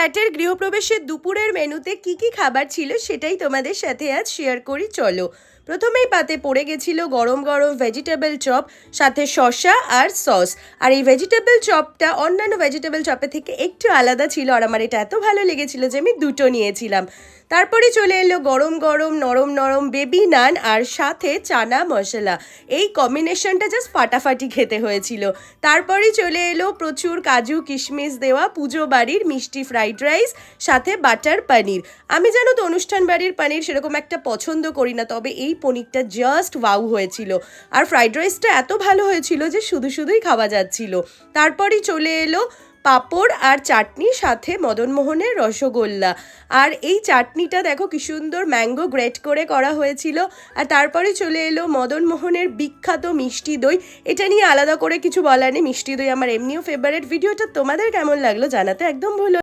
ফ্ল্যাটের গৃহপ্রবেশের দুপুরের মেনুতে কি কি খাবার ছিল সেটাই তোমাদের সাথে আজ শেয়ার করি, চলো। প্রথমেই পাতে পড়ে গেছিল গরম গরম ভেজিটেবল চপ সাথে শসা আর সস আর এই ভেজিটেবল চপটা অন্যান্য ভেজিটেবল চপের থেকে একটু আলাদা ছিল আর আমার এটা এত ভালো লেগেছিল যে আমি দুটো নিয়েছিলাম। তারপরে চলে এলো গরম গরম, নরম নরম বেবি নান আর সাথে চানা মশলা। এই কম্বিনেশনটা জাস্ট ফাটাফাটি খেতে হয়েছিল। তারপরে চলে এলো প্রচুর কাজু, কিশমিশ দেওয়া, পুজো বাড়ির মিষ্টি ফ্রাইড রাইস সাথে বাটার পনির আমি জানো তো অনুষ্ঠান বাড়ির পানির সেরকম একটা পছন্দ করি না, তবে এই পনিরটা জাস্ট ওয়াও হয়েছিল। আর ফ্রাইড রাইসটা এত ভালো হয়েছিল যে শুধু শুধুই খাওয়া যাচ্ছিল। তারপরেই চলে এলো পাঁপড় আর চাটনি, সাথে মদনমোহনের রসগোল্লা। আর এই চাটনিটা দেখো কি সুন্দর ম্যাঙ্গো গ্রেট করে করা হয়েছিল। আর তারপরে চলে এলো মদনমোহনের বিখ্যাত মিষ্টি দই। এটা নিয়ে আলাদা করে কিছু বলার নেই, মিষ্টি দই আমার এমনিও ফেভারিট ভিডিওটা তোমাদের কেমন লাগল জানাতে একদম ভুলো